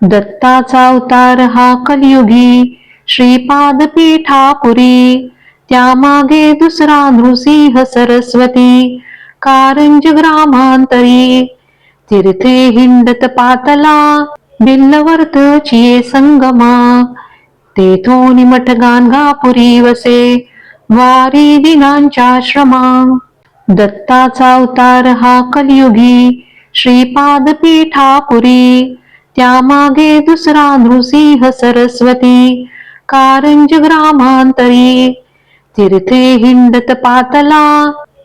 दत्ताचा अवतार हा कलयुगी श्रीपाद पीठापुरी त्यामागे दुसरा नृसिंह सरस्वती कारंज ग्रामांतरी तीर्थे हिंडत पातला बिल्लवर्तचिये संगमा. तेथो मठ गाणगापुरी वसे वारी दिनांच्या श्रमा दत्ताचा अवतार हा कलयुगी श्रीपाद पीठापुरी त्यामागे दुसरा नृसिंह सरस्वती कारंज ग्रामांतरी. तीर्थे हिंडत पातला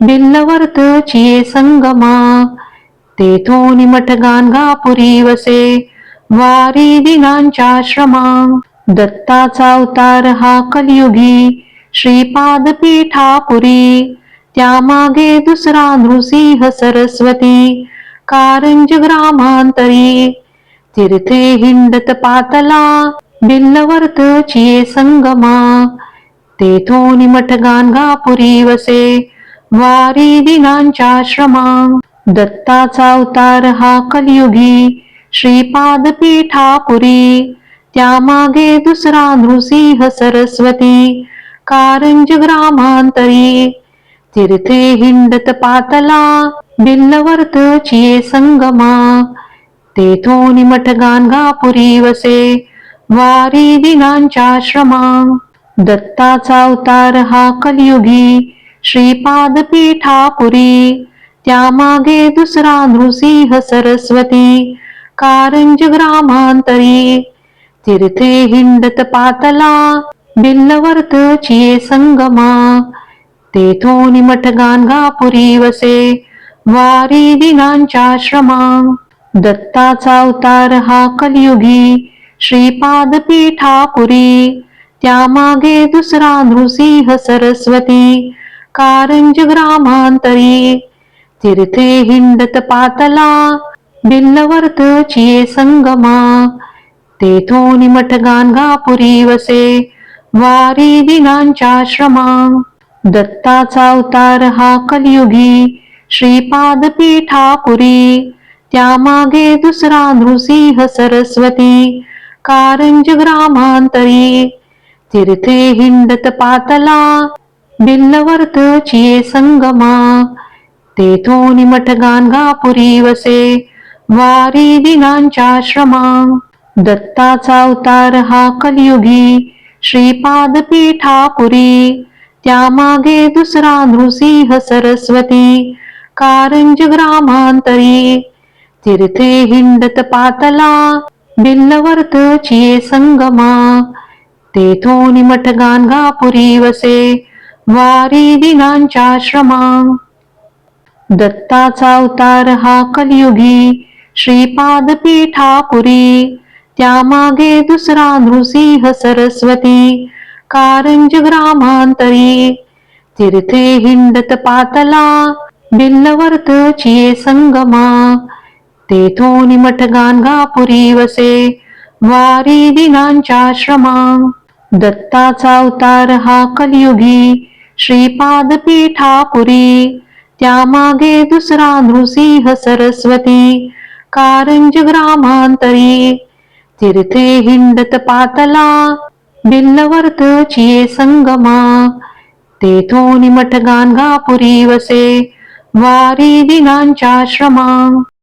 बिल्लवर्तचिये संगमा. तेथोनी मठ वसे वारी दिनांच्या श्रमा दत्ताचा अवतार हा कलियुगी श्रीपाद पीठापुरी त्यामागे दुसरा नृसिंह सरस्वती कारंज ग्रामांतरी. तीर्थे हिंडत पातला बिल्लवर्त चिये संगमा तेथोनी मठ गाणगापुरी वसे वारी दिनांच्या श्रमा दत्ताचा अवतार हा कलियुगी श्रीपाद पीठापुरी त्यामागे दुसरा नृसिंह सरस्वती कारंज ग्रामांतरी तीर्थे हिंडत पातला बिल्लवर्त चिये संगमा तेथून मठ वसे. वारी दिनांच्या श्रमा दत्ताचा अवतार हा कलियुगी. श्रीपाद पीठापुरी त्यामागे दुसरा नृसिंह सरस्वती. कारंज ग्रामांतरी. तीर्थे हिंडत पातला. बिल्लवर्तचिये संगमा. तेथोनी मठ वसे. वारी दिनांच्या श्रमा दत्ताचा अवतार हा कलियुगी श्रीपाद पीठापुरी त्यामागे दुसरा नृसिंह सरस्वती कारंज ग्रामांतरी तीर्थे हिंडत पातला बिल्लवर्तचिये संगमा. तेथोनी मठ गाणगापुरी वसे वारी दिनांच्या श्रमा दत्ताचा अवतार हा कलियुगी श्रीपाद पीठापुरी त्यामागे दुसरा नृसिंह सरस्वती कारंज ग्रामांतरी. तीर्थे हिंडत पातला बिल्लवर्तचिये संगमा. तेथून मठ गाणगापुरी वसे वारी दिनांच्या श्रमा दत्ताचा अवतार हा कलियुगी श्रीपाद पीठापुरी त्यामागे दुसरा नृसिंह सरस्वती कारंज ग्रामांतरी. तीर्थे हिंडत पातला बिल्लवर्तचिये संगमा तेथोनी मठ गाणगापुरी वसे वारी दिनांच्या श्रमा दत्ताचा अवतार हा कलियुगी श्रीपाद पीठापुरी त्यामागे दुसरा नृसिंह सरस्वती कारंज ग्रामांतरी तीर्थे हिंडत पातला बिल्लवर्तचिये संगमा तेथून मठ गाणगापुरी वसे वारी दिनांच्या श्रमा दत्ताचा अवतार हा कलियुगी श्रीपाद पीठापुरी त्यामागे दुसरा नृसिंह सरस्वती कारंज ग्रामांतरी. तीर्थे हिंडत पातला बिल्लवर्तचिये संगमा. तेथोनी मठ गाणगापुरी वसे वारी दिनांच्या श्रमा